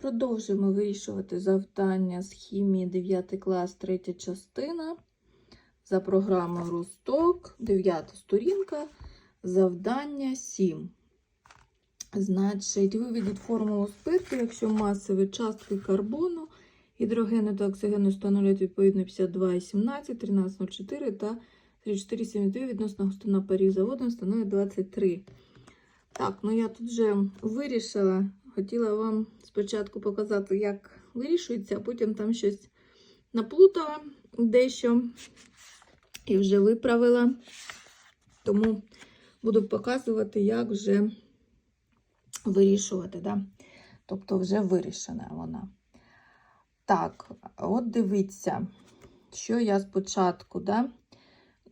Продовжуємо вирішувати завдання з хімії 9 клас, 3 частина. За програмою Росток, 9 сторінка, завдання 7. Значить, виведіть формулу спирту, якщо масові частки карбону, гідрогену та оксигену становлять відповідно 52,17, 13,04 та 34,72 відносно густина парів за водою становить 23. Так, ну я тут вже вирішила. Хотіла вам спочатку показати, як вирішується, а потім там щось наплутала дещо і вже виправила. Тому буду показувати, як вже вирішувати. Да? Тобто, вже вирішена вона. Так, от дивіться, що я спочатку да,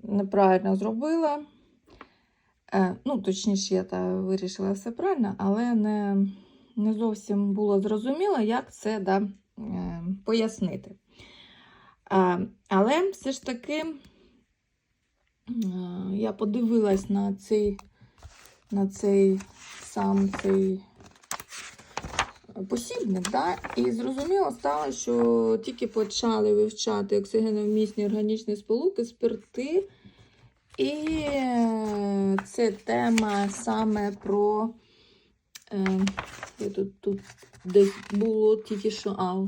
неправильно зробила. Е, ну, точніше, я та вирішила все правильно, але не не зовсім було зрозуміло, як це да, е, пояснити. Але все ж таки е, я подивилась на цей на цей сам цей посібник, да, і зрозуміло стало, що тільки почали вивчати оксигеновмісні органічні сполуки, спирти. І це тема саме про. Е, я тут, тут десь було тільки що а,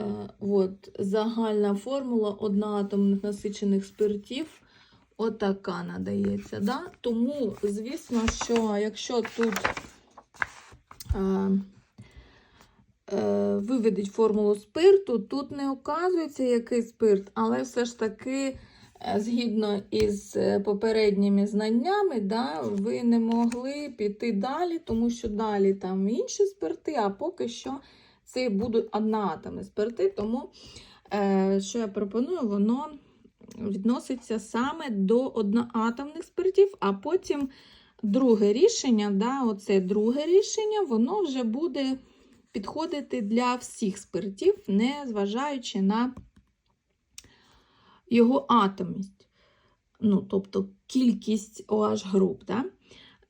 е, от, загальна формула одноатомних насичених спиртів. Отака надається. Да? Тому, звісно, що якщо тут е, е, виведуть формулу спирту, тут не указується, який спирт, але все ж таки. Е, згідно із е, попередніми знаннями, да, ви не могли піти далі, тому що далі там інші спирти, а поки що це будуть одноатомні спирти. Тому, е, що я пропоную, воно відноситься саме до одноатомних спиртів, а потім друге рішення, да, оце друге рішення, воно вже буде підходити для всіх спиртів, не зважаючи на його атомність, ну, тобто кількість OH груп. Да?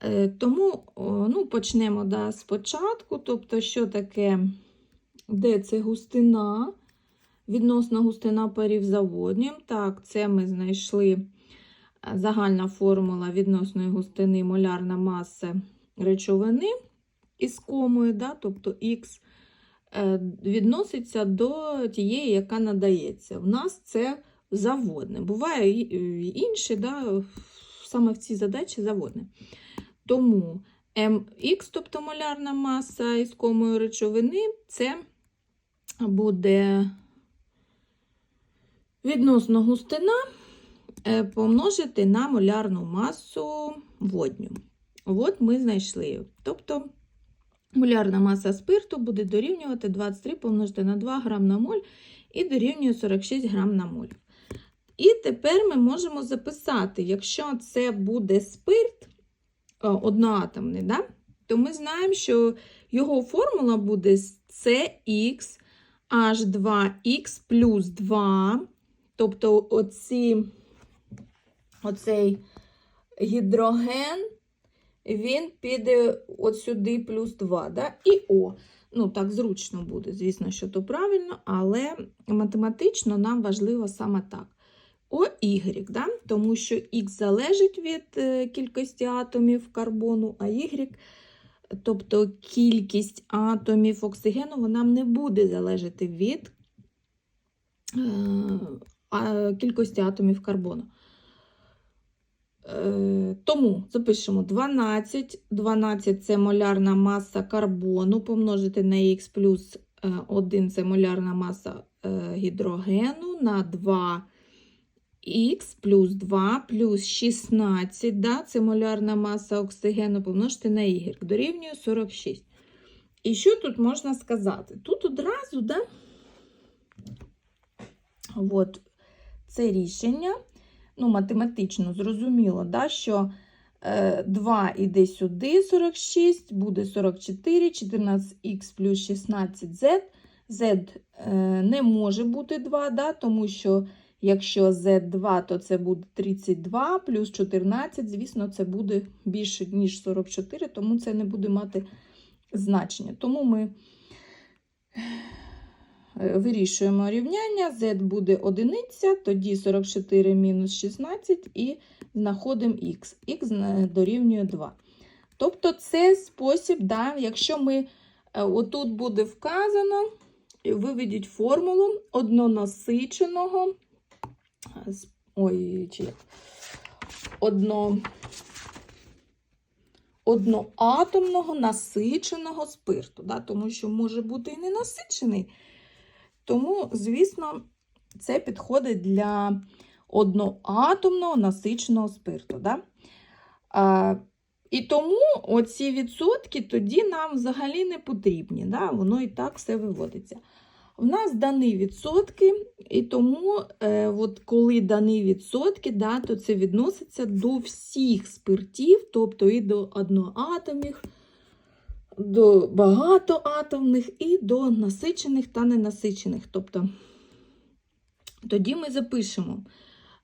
Е, тому ну, почнемо да, спочатку. Тобто, що таке, де це густина, відносно густина парів за воднім. Так, це ми знайшли е, загальна формула відносної густини молярна маса речовини із комою, да, тобто Х. Е, відноситься до тієї, яка надається. В нас це заводне. Буває і інші, да, саме в цій задачі заводне. Тому mx, тобто молярна маса іскомої речовини, це буде відносно густина е, помножити на молярну масу водню. От ми знайшли. Тобто молярна маса спирту буде дорівнювати 23 помножити на 2 грам на моль і дорівнює 46 грам на моль. І тепер ми можемо записати, якщо це буде спирт одноатомний, да, то ми знаємо, що його формула буде CX H2X плюс 2. Тобто оці, оцей гідроген, він піде от сюди плюс 2. Да? І О. Ну, так зручно буде, звісно, що то правильно, але математично нам важливо саме так. OY, да? тому що Х залежить від е, кількості атомів карбону, а Y, тобто кількість атомів оксигену, вона не буде залежати від е, кількості атомів карбону. Е, тому запишемо 12. 12 це молярна маса карбону, помножити на Х плюс 1 це молярна маса гідрогену на 2 х плюс 2 плюс 16, да, це молярна маса оксигену помножити на y, дорівнює 46. І що тут можна сказати? Тут одразу, да, от, це рішення, ну, математично зрозуміло, да, що 2 е, іде сюди 46, буде 44, 14х плюс 16z. Z е, не може бути 2, да, тому що Якщо Z2, то це буде 32 плюс 14, звісно, це буде більше, ніж 44, тому це не буде мати значення. Тому ми Е, Вирішуємо рівняння, z буде одиниця, тоді 44 мінус 16 і знаходимо х. х дорівнює 2. Тобто це спосіб, да, якщо ми е, отут буде вказано, виведіть формулу однонасиченого, е, ой, чи як, одно, одноатомного насиченого спирту, да, тому що може бути і ненасичений. Тому, звісно, це підходить для одноатомного насиченого спирту. Да? А, і тому оці відсотки тоді нам взагалі не потрібні. Да? Воно і так все виводиться. В нас дані відсотки, і тому, е, от коли дані відсотки, да, то це відноситься до всіх спиртів, тобто і до одноатомних, до багатоатомних, і до насичених та ненасичених. Тобто, тоді ми запишемо.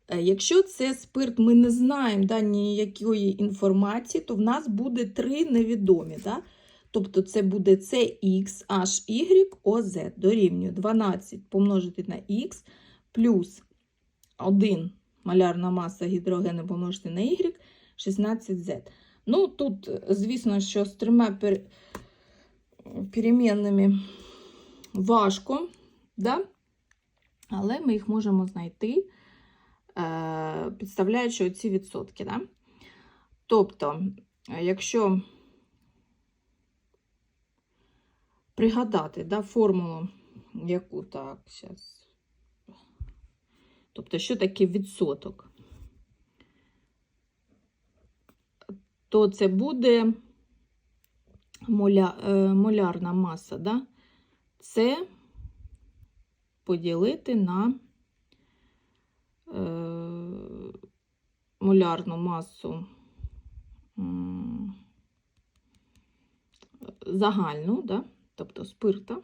Е, Якщо це спирт, ми не знаємо да, ніякої інформації, то в нас буде три невідомі. Да? Тобто це буде CX, HY, OZ дорівнює 12 помножити на Х плюс 1 малярна маса гідрогену помножити на Y 16Z. Ну, тут, звісно, що з трьома пер... перемінними важко, да? але ми їх можемо знайти, е, підставляючи оці відсотки. Да? Тобто, якщо пригадати да, формулу, яку так, зараз. Тобто, що таке відсоток? То це буде моля, е, молярна маса, да? це поділити на е, молярну масу загальну, да? Тобто спирта.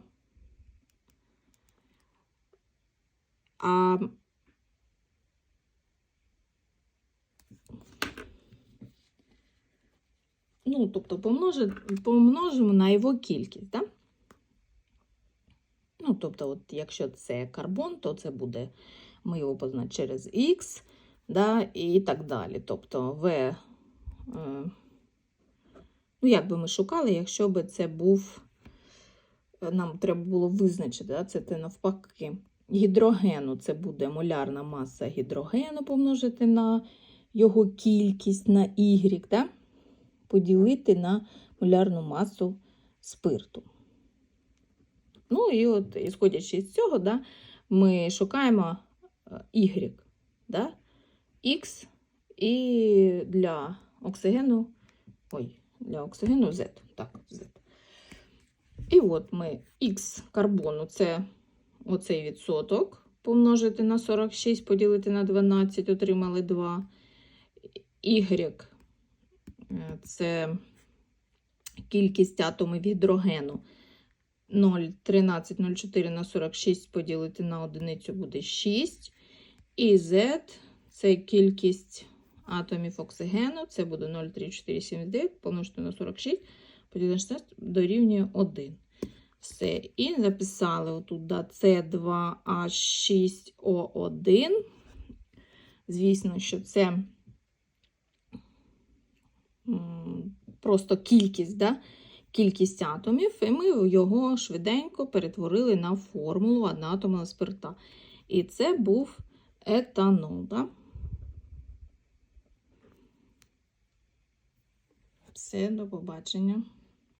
А ну, тобто помножи, помножимо на його кількість, да? Ну, тобто, от якщо це карбон, то це буде, ми його позначимо через Х, да, і так далі. Тобто В, е, ну, як би ми шукали, якщо би це був, нам треба було визначити, да, це те навпаки. Гідрогену це буде молярна маса гідрогену помножити на його кількість на Y, да? поділити на молярну масу спирту. Ну, і от, ісходячи з цього, да, ми шукаємо е, Y, да? X і для оксигену, ой, для оксигену Z. Так, Z. І от ми Х карбону це оцей відсоток помножити на 46, поділити на 12, отримали 2. Y е, це кількість атомів гідрогену. 0,1304 на 46 поділити на одиницю буде 6. І Z це кількість атомів оксигену, це буде 0,3479 помножити на 46, поділити на 16 дорівнює 1. Все. І записали отут да, С2H6O1. Звісно, що це просто кількість, да? кількість атомів, і ми його швиденько перетворили на формулу одноатомного спирта. І це був етанол. Да? Все, до побачення.